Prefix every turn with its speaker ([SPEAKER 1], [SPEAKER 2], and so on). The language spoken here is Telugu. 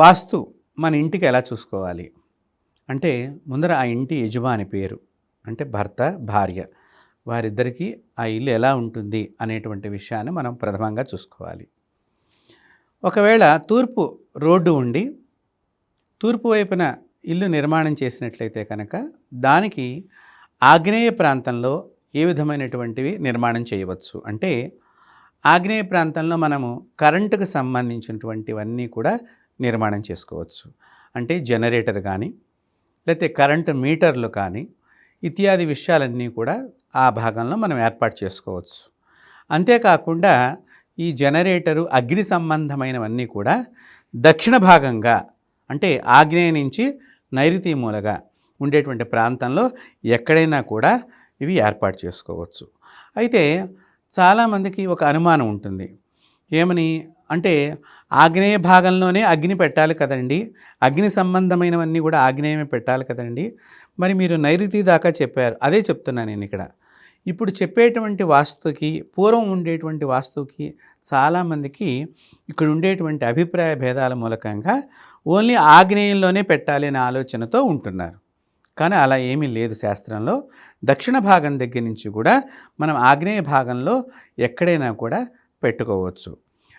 [SPEAKER 1] వాస్తు మన ఇంటికి ఎలా చూసుకోవాలి? అంటే ముందర ఆ ఇంటి యజమాని పేరు అంటే భర్త భార్య వారిద్దరికీ ఆ ఇల్లు ఎలా ఉంటుంది అనేటువంటి విషయాన్ని మనం ప్రథమంగా చూసుకోవాలి. ఒకవేళ తూర్పు రోడ్డు ఉండి తూర్పు వైపున ఇల్లు నిర్మాణం చేసినట్లయితే కనుక దానికి ఆగ్నేయ ప్రాంతంలో ఏ విధమైనటువంటివి నిర్మాణం చేయవచ్చు? అంటే ఆగ్నేయ ప్రాంతంలో మనము కరెంటుకు సంబంధించినటువంటివన్నీ కూడా నిర్మాణం చేసుకోవచ్చు. అంటే జనరేటర్ కానీ లేకపోతే కరెంటు మీటర్లు కానీ ఇత్యాది విషయాలన్నీ కూడా ఆ భాగంలో మనం ఏర్పాటు చేసుకోవచ్చు. అంతేకాకుండా ఈ జనరేటరు అగ్ని సంబంధమైనవన్నీ కూడా దక్షిణ భాగంగా అంటే ఆగ్నేయ నుంచి నైరుతి మూలగా ఉండేటువంటి ప్రాంతంలో ఎక్కడైనా కూడా ఇవి ఏర్పాటు చేసుకోవచ్చు. అయితే చాలామందికి ఒక అనుమానం ఉంటుంది. ఏమని? అంటే ఆగ్నేయ భాగంలోనే అగ్ని పెట్టాలి కదండి. అగ్ని సంబంధమైనవన్నీ కూడా ఆగ్నేయమే పెట్టాలి కదండి. మరి మీరు నైరుతి దాకా చెప్పారు. అదే చెప్తున్నాను నేను ఇక్కడ. ఇప్పుడు చెప్పేటువంటి వాస్తుకి పూర్వం ఉండేటువంటి వాస్తుకి చాలామందికి ఇక్కడ ఉండేటువంటి అభిప్రాయ భేదాల మూలకంగా ఓన్లీ ఆగ్నేయంలోనే పెట్టాలి అనే ఆలోచనతో ఉంటున్నారు. కానీ అలా ఏమీ లేదు శాస్త్రంలో. దక్షిణ భాగం దగ్గర నుంచి కూడా మనం ఆగ్నేయ భాగంలో ఎక్కడైనా కూడా పెట్టుకోవచ్చు.